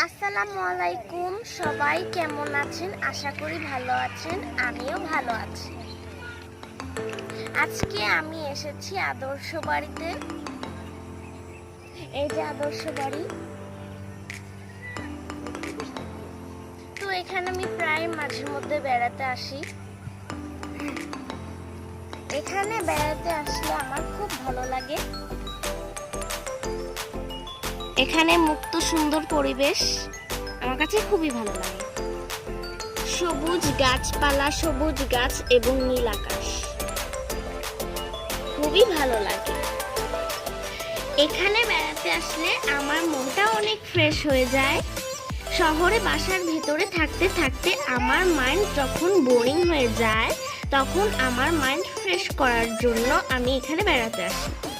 আসসালামু আলাইকুম, সবাই কেমন আছেন? আশা করি ভালো আছেন, আমিও ভালো আছি। আজকে আমি এসেছি আদর্শ বাড়িতে। এই যে আদর্শ বাড়ি। তো এখানে আমি প্রায় মাঝে মধ্যে বেড়াতে আসি। এখানে বেড়াতে আসলে আমার খুব ভালো লাগে। এখানে মুক্ত সুন্দর পরিবেশ আমার কাছে খুবই ভালো লাগে। সবুজ গাছপালা, সবুজ গাছ এবং নীল আকাশ। খুবই ভালো লাগে। এখানে বেড়াতে আসলে আমার মনটা অনেক ফ্রেশ হয়ে যায়। শহরে বাসার ভিতরে থাকতে থাকতে আমার মাইন্ড যখন বোরিং হয়ে যায়, তখন আমার মাইন্ড ফ্রেশ করার জন্য আমি এখানে বেড়াতে আসি।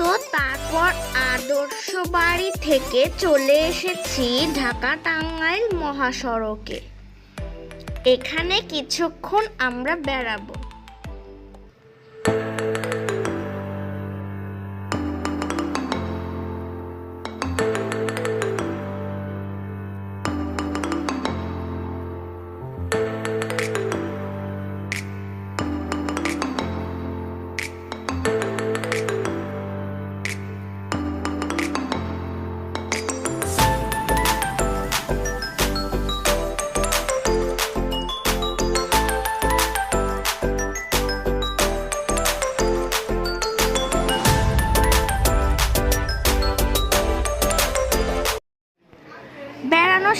তো তারপর আদর্শ বাড়ি থেকে চলে এসেছি ঢাকা টাঙ্গাইল মহাসড়কে। এখানে কিছুক্ষণ আমরা বেড়াবো।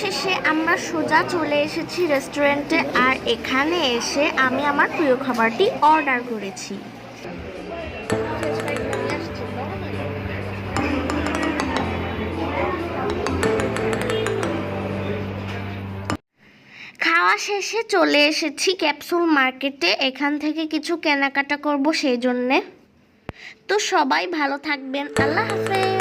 বেড়ানো শেষে আমরা সোজা চলে এসেছি রেস্টুরেন্টে, আর এখানে এসে আমি আমার প্রিয় খাবারটি অর্ডার করেছি। খাওয়া শেষে চলে এসেছি ক্যাপসুল মার্কেটে, এখান থেকে কিছু কেনাকাটা করব সেই জন্যে। তো সবাই ভালো থাকবেন, আল্লাহ হাফেজ।